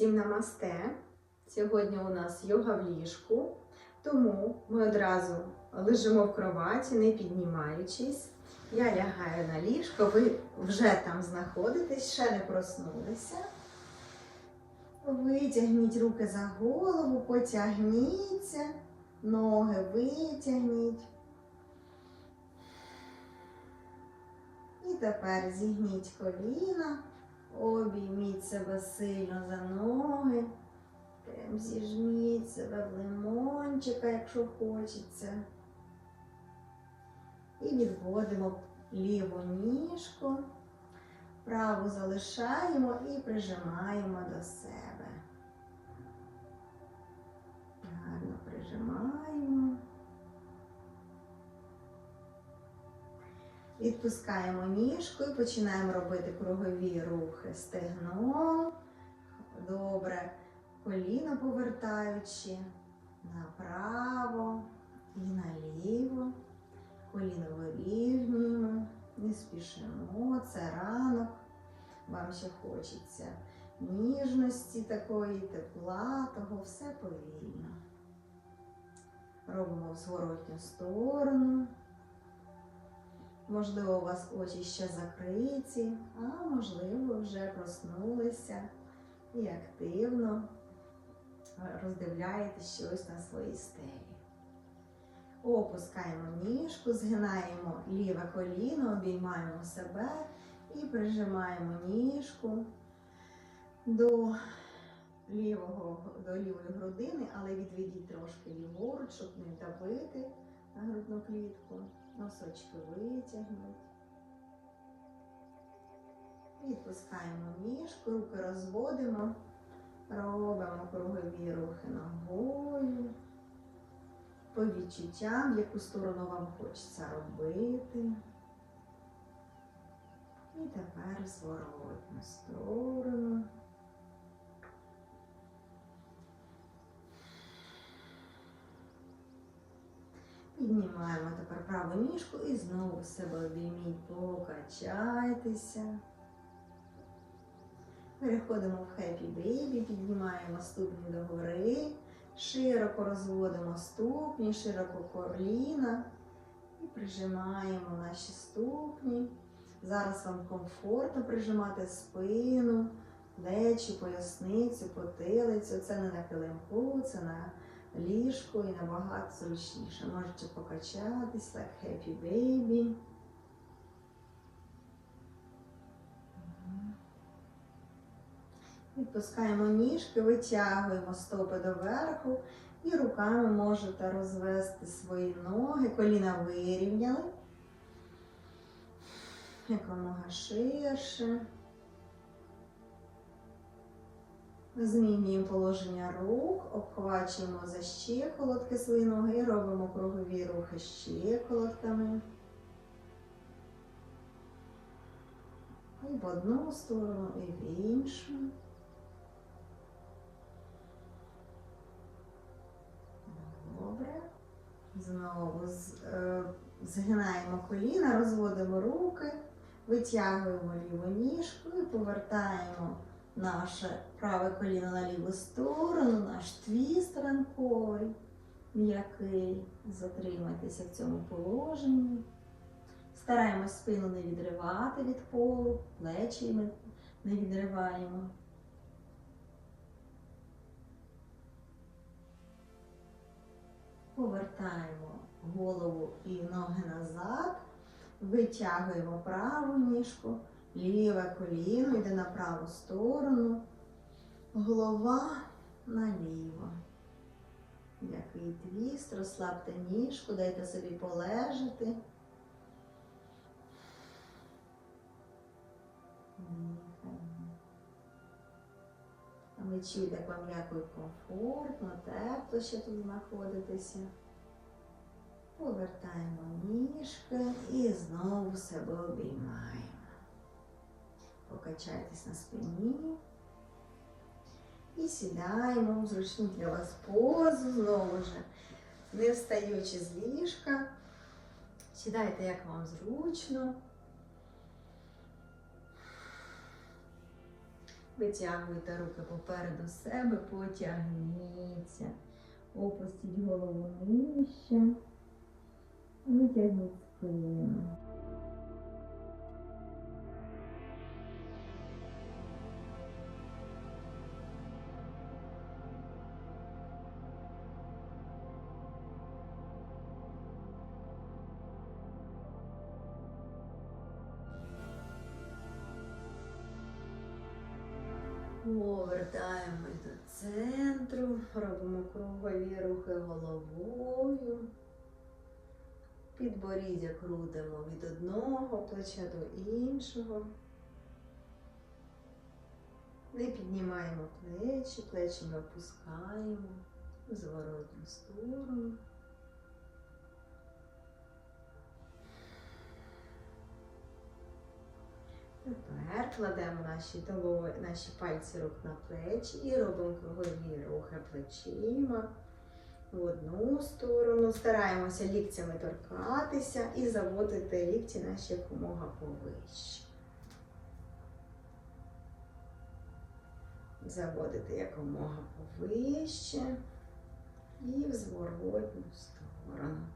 Всім намасте! Сьогодні у нас йога в ліжку, тому ми одразу лежимо в кроваті, не піднімаючись. Я лягаю на ліжко, ви вже там знаходитесь, ще не проснулися. Витягніть руки за голову, потягніться, ноги витягніть. І тепер зігніть коліна. Обійміть себе сильно за ноги. Прям зіжміть себе в лимончика, якщо хочеться. І відводимо ліву ніжку, праву залишаємо і прижимаємо до себе. Гарно прижимаємо. Відпускаємо ніжку і починаємо робити кругові рухи стегном. Добре. Коліно повертаючи направо і наліво. Коліно вирівнюємо, не спішимо, це ранок. Вам ще хочеться ніжності такої, тепла, того все повільно. Робимо в зворотню сторону. Можливо, у вас очі ще закриті, а можливо, вже проснулися і активно роздивляєте щось на своїй стелі. Опускаємо ніжку, згинаємо ліве коліно, обіймаємо себе і прижимаємо ніжку до, лівого, до лівої грудини, але відведіть трошки ліворуч, щоб не давити на грудну клітку. Носочки витягнуть. Відпускаємо ніжку, руки розводимо, робимо кругові рухи ногою. По відчуттям, яку сторону вам хочеться робити. І тепер зворотну сторону. Праву ніжку і знову себе обійміть, покачайтеся. Переходимо в Happy Baby, піднімаємо ступні догори, широко розводимо ступні, широко коліна і прижимаємо наші ступні. Зараз вам комфортно прижимати спину, плечі, поясницю, потилицю. Це не на килимку, це на ліжку і набагато зручніше. Можете покачатись, так happy baby. Відпускаємо ніжки, витягуємо стопи доверху і руками можете розвести свої ноги, коліна вирівняли. Якомога ширше. Змінюємо положення рук, обхвачуємо за щиколотки свої ноги і робимо кругові рухи щиколотками. І в одну сторону, і в іншу. Добре. Знову е, згинаємо коліна, розводимо руки, витягуємо ліву ніжку і повертаємо наше праве коліно на ліву сторону, наш твіст ранковий, м'який. Затримайтеся в цьому положенні. Стараємось спину не відривати від полу, плечі ми не відриваємо. Повертаємо голову і ноги назад, витягуємо праву ніжку, ліве коліно йде на праву сторону, голова наліво. Який твіст, розслабте ніжку, дайте собі полежати. А як вам м'яко і комфортно, тепло ще тут знаходитеся. Повертаємо ніжки і знову себе обіймаємо. Покачайтесь на спині. І сідаємо в зручну для вас позу, знову ж, не встаючи з ліжка. Сідайте, як вам зручно. Витягуйте руки попереду себе, потягніться. Опустіть голову нижче. Витягніть спину. Повертаємось до центру, робимо кругові рухи головою. Підборіддя крутимо від одного плеча до іншого. Не піднімаємо плечі, плечі ми опускаємо в зворотню сторону. Тепер кладемо наші долоні, наші пальці рук на плечі і робимо кругові рухи плечима в одну сторону. Стараємося ліктями торкатися і заводити лікті наші якомога повище. Заводити якомога повище і в зворотню сторону.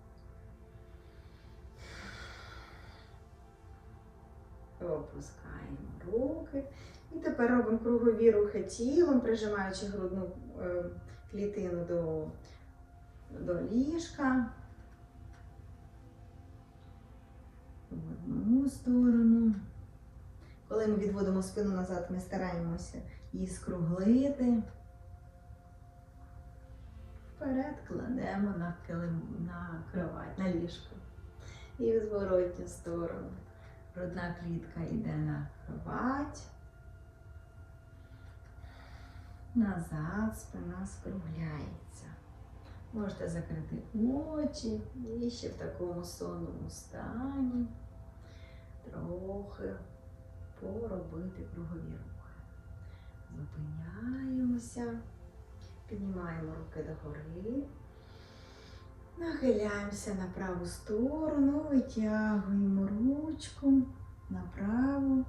Опускаємо руки. І тепер робимо кругові рухи тілом, прижимаючи грудну е, клітину до, до ліжка. В одну сторону. Коли ми відводимо спину назад, ми стараємося її скруглити. Вперед кладемо на килим, на кровать, на ліжко. І в зворотню сторону. Грудна клітка йде на кровать. Назад спина скругляється. Можете закрити очі і ще в такому сонному стані трохи поробити кругові рухи. Зупиняємося, піднімаємо руки догори. Нахиляємося на праву сторону, витягуємо ручку направо.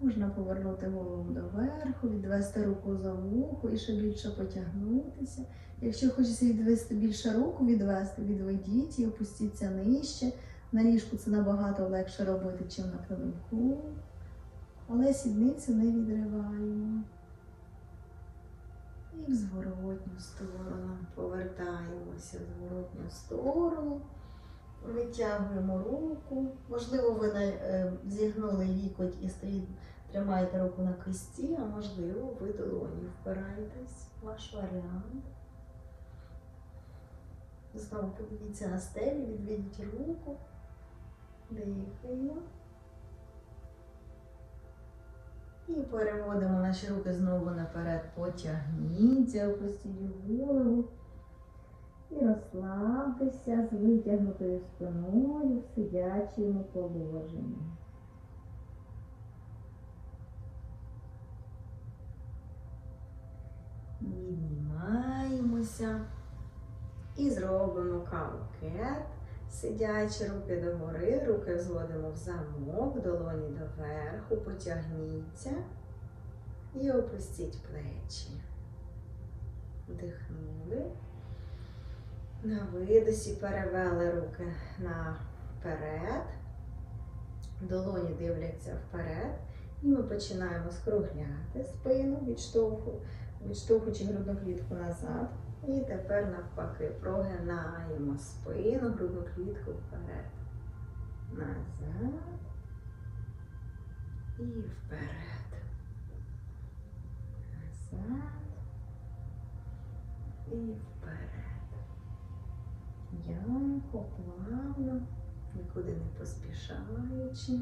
Можна повернути голову доверху, відвести руку за вухо і ще більше потягнутися. Якщо хочеться відвести більше руку, відвести, відведіть і опустіться нижче. На ліжку це набагато легше робити, ніж на килимку. Але сідницю не відриваємо. І в зворотню сторону. Повертаємося в зворотню сторону. Витягуємо руку. Можливо, ви е, зігнули лікоть і стоїть, тримаєте руку на кисті, а можливо, ви долоні впираєтесь. Ваш варіант. Знову подивіться на стелі, відведіть руку. Дихаємо. І переводимо наші руки знову наперед. Потягніться, опустіть голову. І розслабтеся з витягнутою спиною в сидячому положенні. Віднімаємося і зробимо каукет. Сидячи руки догори, руки зводимо в замок, долоні доверху, потягніться і опустіть плечі. Вдихнули. На видосі перевели руки наперед. Долоні дивляться вперед. І ми починаємо скругляти спину, відштовхуючи грудну клітку назад. І тепер навпаки прогинаємо спину, грудну клітку вперед. Назад і вперед. Назад і вперед. М'яко, плавно, нікуди не поспішаючи.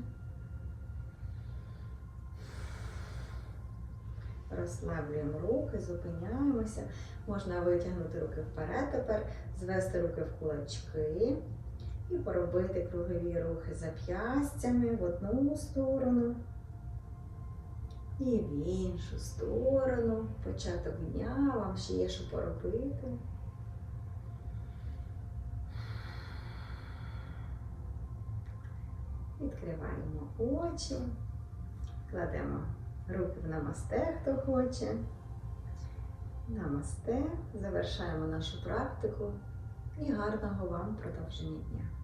Розслаблюємо руки, зупиняємося. Можна витягнути руки вперед тепер, звести руки в кулачки і поробити кругові рухи зап'ястями в одну сторону і в іншу сторону. Початок дня, вам ще є що поробити. Відкриваємо очі, кладемо руки в намасте, хто хоче. Намасте. Завершаємо нашу практику і гарного вам продовження дня.